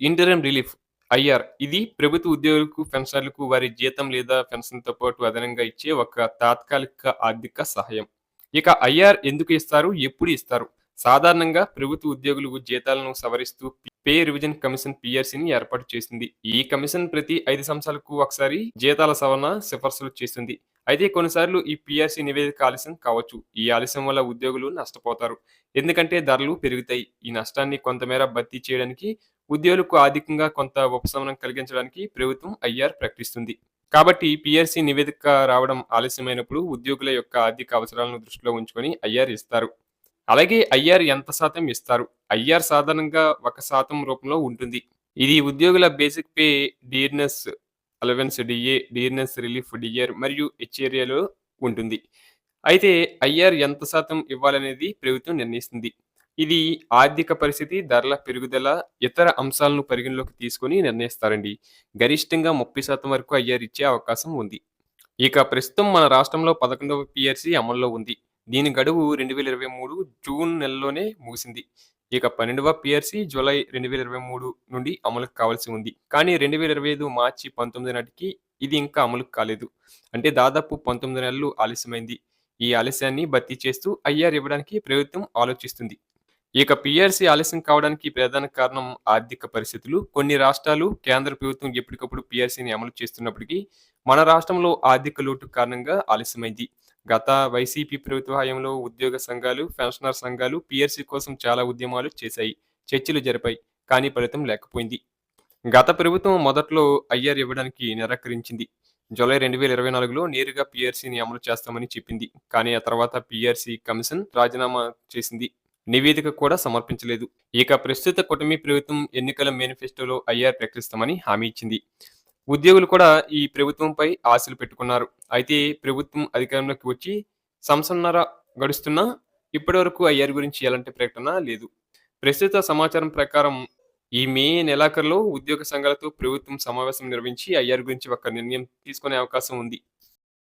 Interim relief IR ఇది ప్రభుత్వ ఉద్యోగులకు, పెన్షనర్లకు వారి జీతం లేదా పెన్షన్‌తో పాటు అదనంగా ఇచ్చే ఒక తాత్కాలిక ఆర్థిక సహాయం. ఇక ఐఆర్ ఎందుకు ఇస్తారు? ఎప్పుడు ఇస్తారు? సాధారణంగా ప్రభుత్వ ఉద్యోగులకు జీతాలను సవరిస్తూ పే రివిజన్ కమిషన్ పిఆర్సీని ఏర్పాటు చేసింది. ఈ కమిషన్ ప్రతి ఐదు సంవత్సరాలకు ఒకసారి జీతాల సవరణ సిఫార్సులు చేసింది అయితే కొన్నిసార్లు ఈ పిఆర్సీ నివేదిక ఆలస్యం కావచ్చు. ఈ ఆలస్యం వల్ల ఉద్యోగులు నష్టపోతారు. ఎందుకంటే ధరలు పెరుగుతాయి. ఈ నష్టాన్ని కొంతమేర భర్తీ చేయడానికి ఉద్యోగులకు ఆర్థికంగా కొంత ఉపశమనం కలిగించడానికి ప్రభుత్వం ఐఆర్ ప్రకటిస్తుంది. కాబట్టి పిఆర్సీ నివేదిక రావడం ఆలస్యమైనప్పుడు ఉద్యోగుల యొక్క ఆర్థిక అవసరాలను దృష్టిలో ఉంచుకొని ఐఆర్ ఇస్తారు. అలాగే ఐఆర్ ఎంత శాతం ఇస్తారు? ఐఆర్ సాధారణంగా ఒక శాతం రూపంలో ఉంటుంది. ఇది ఉద్యోగుల basic pay, dearness allowance DA, dearness relief DR మరియు హెచ్ఏరియాలో ఉంటుంది. అయితే ఐఆర్ ఎంత శాతం ఇవ్వాలనేది ప్రభుత్వం నిర్ణయిస్తుంది. ఇది ఆర్థిక పరిస్థితి, ధరల పెరుగుదల, ఇతర అంశాలను పరిగణలోకి తీసుకొని నిర్ణయిస్తారండి. గరిష్టంగా 30% వరకు ఐఆర్ ఇచ్చే అవకాశం ఉంది. ఇక ప్రస్తుతం మన రాష్ట్రంలో పదకొండవ పిఆర్సీ అమల్లో ఉంది. దీని గడువు 2023 జూన్ నెలలోనే ముగిసింది. ఇక 12వ పీఆర్సీ జూలై 2023 నుండి అమలుకు కావాల్సి ఉంది. కానీ 2025 మార్చి 19 నాటికి ఇది ఇంకా అమలుకు కాలేదు. అంటే దాదాపు 19 నెలలు ఆలస్యమైంది. ఈ ఆలస్యాన్ని భర్తీ చేస్తూ ఐఆర్ ఇవ్వడానికి ప్రభుత్వం ఆలోచిస్తుంది. ఇక పీఆర్సీ ఆలస్యం కావడానికి ప్రధాన కారణం ఆర్థిక పరిస్థితులు. కొన్ని రాష్ట్రాలు, కేంద్ర ప్రభుత్వం ఎప్పటికప్పుడు పిఆర్సీని అమలు చేస్తున్నప్పటికీ మన రాష్ట్రంలో ఆర్థిక లోటు కారణంగా ఆలస్యమైంది. గత వైసీపీ ప్రభుత్వ హయాంలో ఉద్యోగ సంఘాలు, పెన్షనర్ సంఘాలు పీఆర్సీ కోసం చాలా ఉద్యమాలు చేశాయి. చర్చలు జరిపాయి. కానీ ఫలితం లేకపోయింది. గత ప్రభుత్వం మొదట్లో ఐఆర్ ఇవ్వడానికి నిరాకరించింది. జూలై 2024లో నేరుగా పిఆర్సీని అమలు చేస్తామని చెప్పింది. కానీ ఆ తర్వాత పిఆర్సీ కమిషన్ రాజీనామా చేసింది. నివేదిక కూడా సమర్పించలేదు. ఇక ప్రస్తుత కూటమి ప్రభుత్వం ఎన్నికల మేనిఫెస్టోలో ఐఆర్ ప్రకటిస్తామని హామీ ఇచ్చింది. ఉద్యోగులు కూడా ఈ ప్రభుత్వంపై ఆశలు పెట్టుకున్నారు. అయితే ప్రభుత్వం అధికారంలోకి వచ్చి సంసన్నర గడుస్తున్నా ఇప్పటివరకు ఐఆర్ గురించి ఎలాంటి ప్రకటన లేదు. ప్రస్తుత సమాచారం ప్రకారం ఈ మే నెలాఖరులో ఉద్యోగ సంఘాలతో ప్రభుత్వం సమావేశం నిర్వహించి ఐఆర్ గురించి ఒక నిర్ణయం తీసుకునే అవకాశం ఉంది.